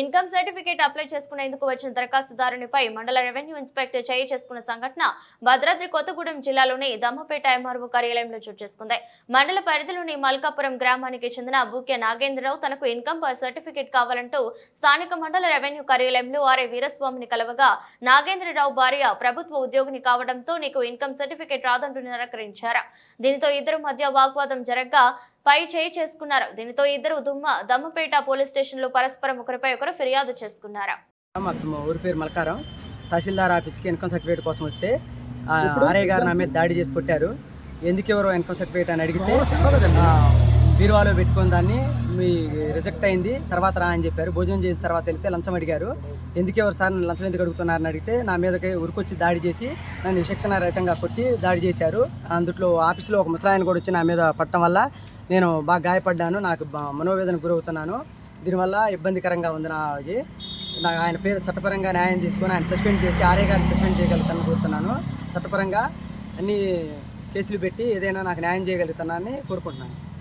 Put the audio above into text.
Income certificate apply చేసుకునేందుకు వచ్చిన దరఖాస్తుదారునిపై మండల రెవెన్యూ ఇన్స్పెక్టర్ చేయి చేసుకున్న సంఘటన భద్రాద్రి కొత్తగూడెం జిల్లాలోని దమ్మపేట ఎంఆర్ఓ కార్యాలయంలో చోటు చేసుకుంది. మండల పరిధిలోని మల్కాపురం గ్రామానికి చెందిన బూకే నాగేంద్రరావు తనకు ఇన్కమ్ సర్టిఫికేట్ కావాలంటూ స్థానిక మండల రెవెన్యూ కార్యాలయంలో ఆర్ఏ వీరస్వామిని కలవగా నాగేంద్రరావు భార్య ప్రభుత్వ ఉద్యోగిని కావడంతో నీకు ఇన్కమ్ సర్టిఫికేట్ రాదంటూ నిరాకరించారు. దీనితో ఇద్దరు మధ్య వాగ్వాదం జరగ్గా పై చేయి చేసుకున్నారు. దీనితో ఇద్దరు దుమ్మ దమ్మపేట పోలీస్ స్టేషన్లో పరస్పరం ఒకరిపై ఒకరు ఫిర్యాదు చేసుకున్నారు. మా ఊరి పేరు మలకారం. తహసీల్దార్ ఆఫీస్కి ఇన్కమ్ సర్టిఫికేట్ కోసం వస్తే ఆ, ఆర్ఐ గారు నా మీద దాడి చేసి కొట్టారు. ఎందుకు ఎవరో ఇన్కమ్ సర్టిఫికేట్ అని అడిగితే బీరువాలో పెట్టుకున్న దాన్ని మీ రిజెక్ట్ అయింది తర్వాత రా అని చెప్పారు. భోజనం చేసిన తర్వాత వెళ్తే లంచం అడిగారు. ఎందుకు ఎవరు సార్ నన్ను లంచం ఎందుకు అడుగుతున్నారని అడిగితే నా మీదకి ఉరికొచ్చి దాడి చేసి నన్ను విచక్షణ రహితంగా కొట్టి దాడి చేశారు. అందులో ఆఫీస్లో ఒక ముసలాయన కూడా వచ్చి నా మీద పట్టడం వల్ల నేను బాగా గాయపడ్డాను నాకు మనోవేదన మనోవేదనకు గురవుతున్నాను. దీనివల్ల ఇబ్బందికరంగా ఉంది నాకు. నాకు ఆయన పేరు చట్టపరంగా న్యాయం తీసుకొని ఆయన సస్పెండ్ చేసి ఆర్ఏ గారిని సస్పెండ్ చేయగలుగుతానని కోరుతున్నాను. చట్టపరంగా అన్ని కేసులు పెట్టి ఏదైనా నాకు న్యాయం చేయగలుగుతానని కోరుకుంటున్నాను.